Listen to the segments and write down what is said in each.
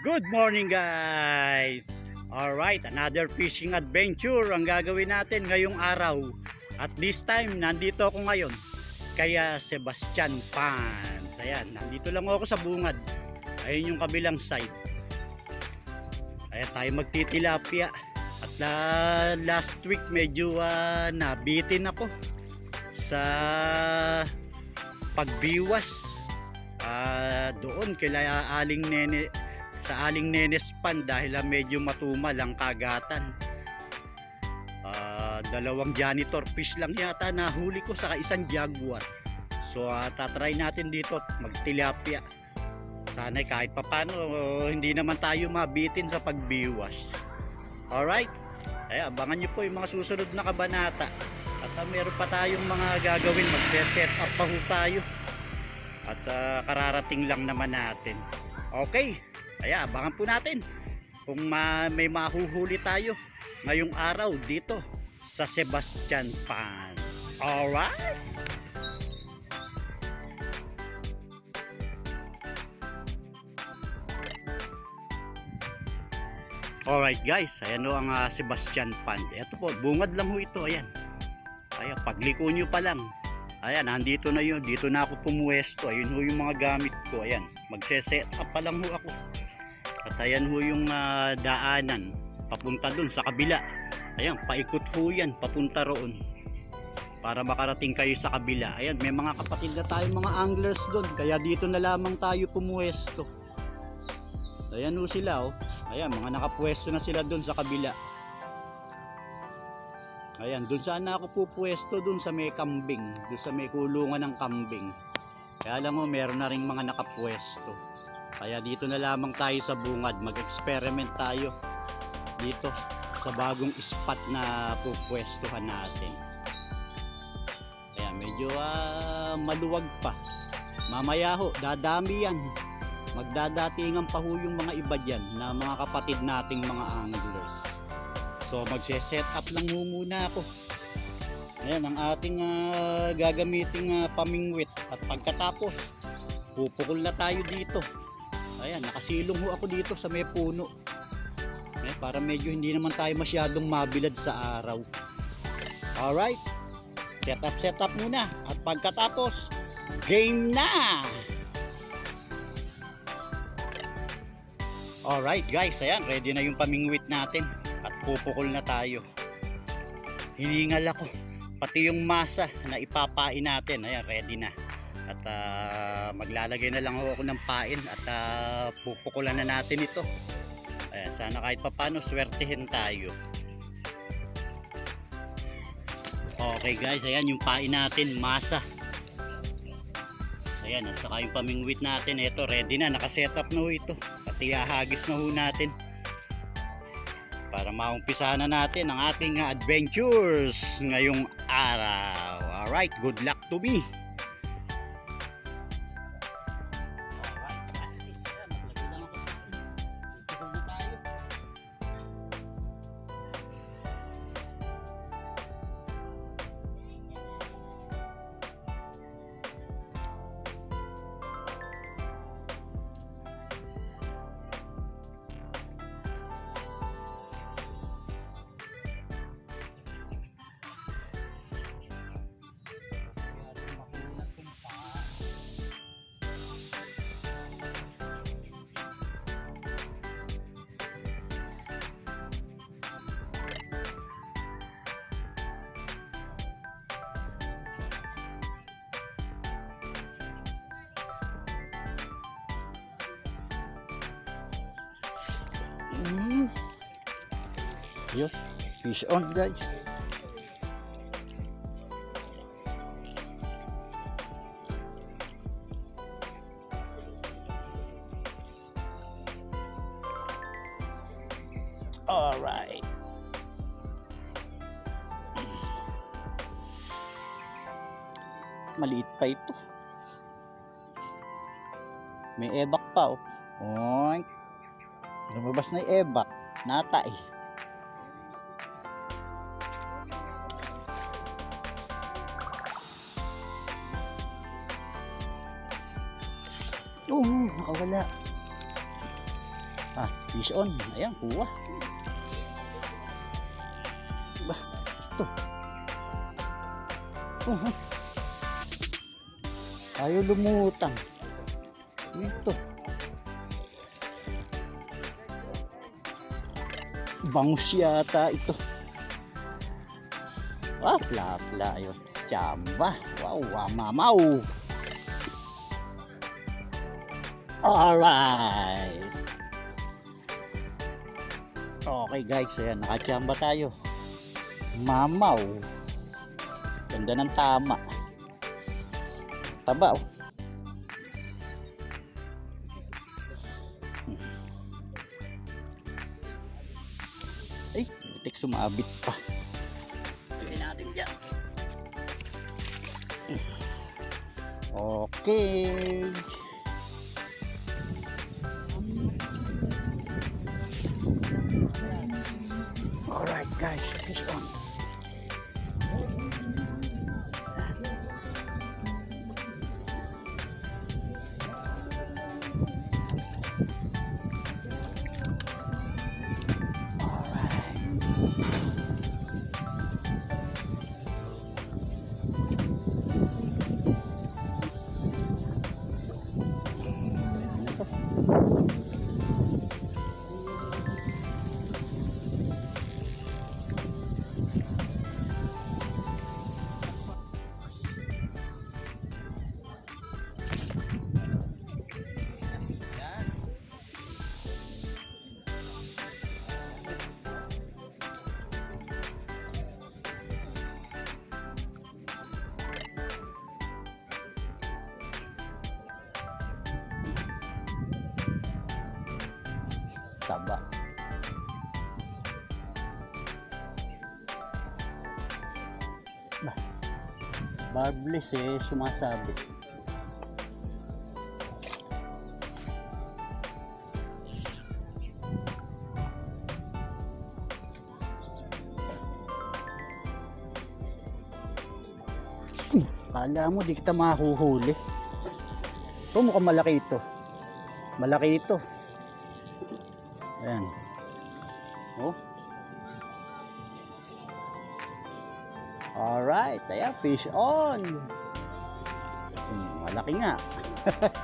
Good morning guys! Alright, another fishing adventure ang gagawin natin ngayong araw. At this time, nandito ako ngayon kaya Sebastian Pans. Ayan, nandito lang ako sa bungad. Ayun yung kabilang side. Ayan tayo magtitilapia. At la- last week medyo ah, nabitin ako sa pagbiwas Ah, doon kila Aling Nene sa Aling Nenes Pan dahil ah, medyo matumal ang kagatan. Ah, dalawang janitor fish lang yata nahuli ko sa isang jaguar. So uh, tatry natin dito magtilapia. Sana kahit papano oh, hindi naman tayo mabitin sa pagbiwas. Alright? Ay, abangan nyo po yung mga susunod na kabanata. At ah, meron pa tayong mga gagawin. Magse-set up pa tayo. At ah, kararating lang naman natin. Okay, kaya abangan po natin kung ma- may mahuhuli tayo ngayong araw dito sa Sebastian Pan. Alright? Alright guys, ayan o ang ah, Sebastian Pan. Ito po, bungad lang ho ito, ayan. Ayan, pagliko nyo pa lang, Ayan, nandito na yun. Dito na ako pumuwesto. Ayun ho yung mga gamit ko. Ayan, magse-set up pa lang ho ako. At ayan ho yung ah, daanan. Papunta dun sa kabila. Ayan, paikot ho yan. Papunta roon. Para makarating kayo sa kabila. Ayan, may mga kapatid na tayo mga anglers dun. Kaya dito na lamang tayo pumuwesto. Ayan ho sila oh. Ayan, mga nakapwesto na sila dun sa kabila. Ayan, dun saan ako pupwesto dun sa may kambing, dun sa may kulungan ng kambing. Kaya alam mo, meron na ring mga nakapwesto. Kaya dito na lamang tayo sa bungad, mag-experiment tayo dito sa bagong spot na pupwestuhan natin. Kaya medyo ah, maluwag pa. Mamaya ho, dadami yan. Magdadatingan pa ho yung mga iba dyan na mga kapatid nating mga anglers. So magse-set up lang ho muna ako. Ayan ang ating ah, gagamiting ah, pamingwit at pagkatapos pupukol na tayo dito. Ayan, nakasilong ho ako dito sa may puno. Eh, para medyo hindi naman tayo masyadong mabilad sa araw. Alright, set up set up muna at pagkatapos game na! Alright guys, ayan, ready na yung pamingwit natin at pupukol na tayo. Hiningal ako. Pati yung masa na ipapain natin, ayan, ready na. At ah, maglalagay na lang ako ng pain at ah, pupukulan na natin ito. Ayan, sana kahit papano swertihin tayo. Okay guys, ayan yung pain natin, masa. Ayan, at saka yung pamingwit natin, ito ready na, nakasetup na ho ito. At ihahagis na ho natin para maumpisa na natin ang ating uh, adventures ngayong araw. Alright, good luck to me. Mm. Fish on guys. Alright. Maliit pa ito. May ebak pa oh. Oink. Lumabas na yung ebak. Nata eh. Oo, nakawala. Ah, fish on. Ayan, kuha. Ba, ito. Oh, ha. Ayaw lumutang. Ito. Bangus yata ito. Ah, pla-pla yun. Chamba. Wow, wow, mamaw. Alright. Okay guys, ayan, nakachamba tayo. Mamaw. Ganda ng tama. Taba oh. Ay, butik sumabit pa. Lagay natin dyan. Okay. Alright guys, fish on. Taba. Bah, Barbless eh, sumasabi. Kala mo di kita mahuhuli. Ito mukhang malaki ito. Malaki ito. Ayan. Oh. Alright, ayan, fish on. Hmm, malaki nga.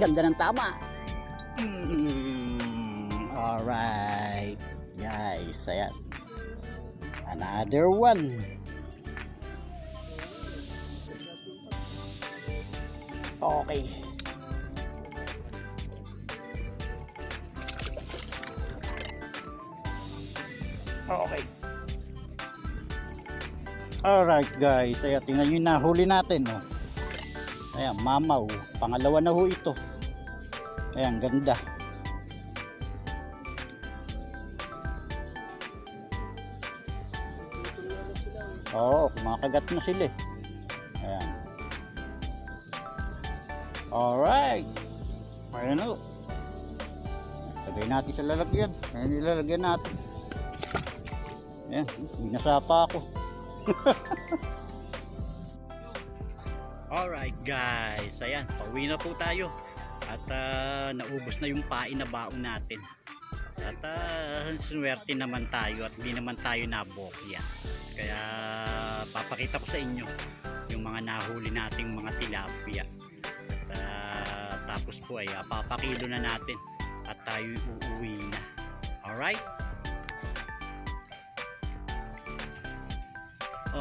Ganda ng tama. Hmm, alright, guys, ayan. Another one. Okay. Okay. Alright guys, ayan, tingnan nyo yung nahuli natin. Oh. Ayan, mamaw. Pangalawa na ho ito. Ayan, ganda. Oo, kumakagat na sila eh. Ayan. Alright. Ayan o. Lagay natin sa lalagyan. Ayan ilalagyan natin. Ayan, binasapa ako. Alright guys, ayan, pauwi na po tayo. At ah, naubos na yung pain na baon natin. At uh, swerte naman tayo at hindi naman tayo nabokya. Kaya papakita ko sa inyo yung mga nahuli nating mga tilapia. At ah, tapos po ay ah, papakilo na natin at tayo uuwi na. Alright?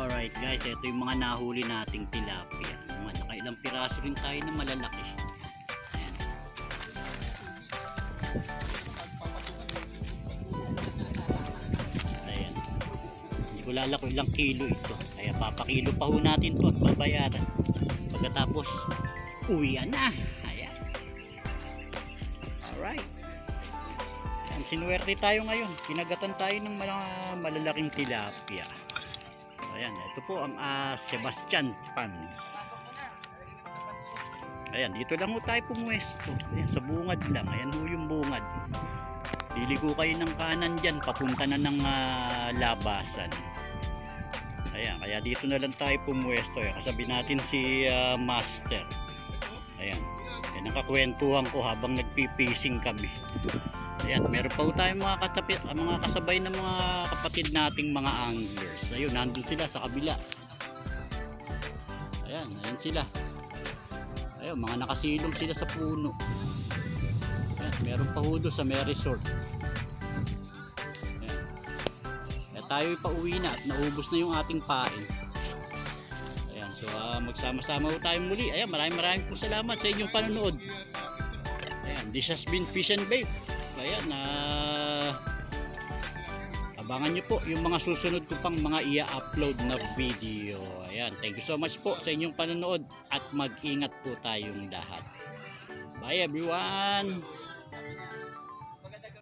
Alright guys, ito yung mga nahuli nating tilapia. Mga nakailang piraso rin tayo na malalaki. Ayan. Ayan. Hindi ko lalako ilang kilo ito. Kaya papakilo pa ho natin to at babayaran. Pagkatapos, uwian na. Ayan. Alright. Ayan, sinuwerte tayo ngayon. Pinagatan tayo ng mga malalaking tilapia. Ayan, ito po ang ah, Sebastian Pans. Ayan, dito lang ho tayo pumwesto. Ayan, sa bungad lang. Ayan ho yung bungad. Liligo kayo ng kanan dyan, papunta na ng ah, labasan. Ayan, kaya dito na lang tayo pumwesto. Ayan, kasabi natin si ah, Master. Ayan, Yan ang kakwentuhan ko habang nagpipising kami. Ayan, meron pa po tayong mga, katapi, ah, mga kasabay ng mga kapatid nating mga anglers. Ayun, nandun sila sa kabila. Ayan, ayan sila. Ayun, mga nakasilong sila sa puno. Ayan, meron pa ho doon sa may resort. Ayan. Kaya tayo pauwi na at naubos na yung ating pain. Ayan, so ah, magsama-sama ho tayo muli. Ayan, maraming maraming po salamat sa inyong panonood. Ayan, this has been Fish and Babe. Ayan, ah... abangan nyo po yung mga susunod ko pang mga i-upload na video. Ayan, thank you so much po sa inyong panonood at mag-ingat po tayong lahat. Bye everyone!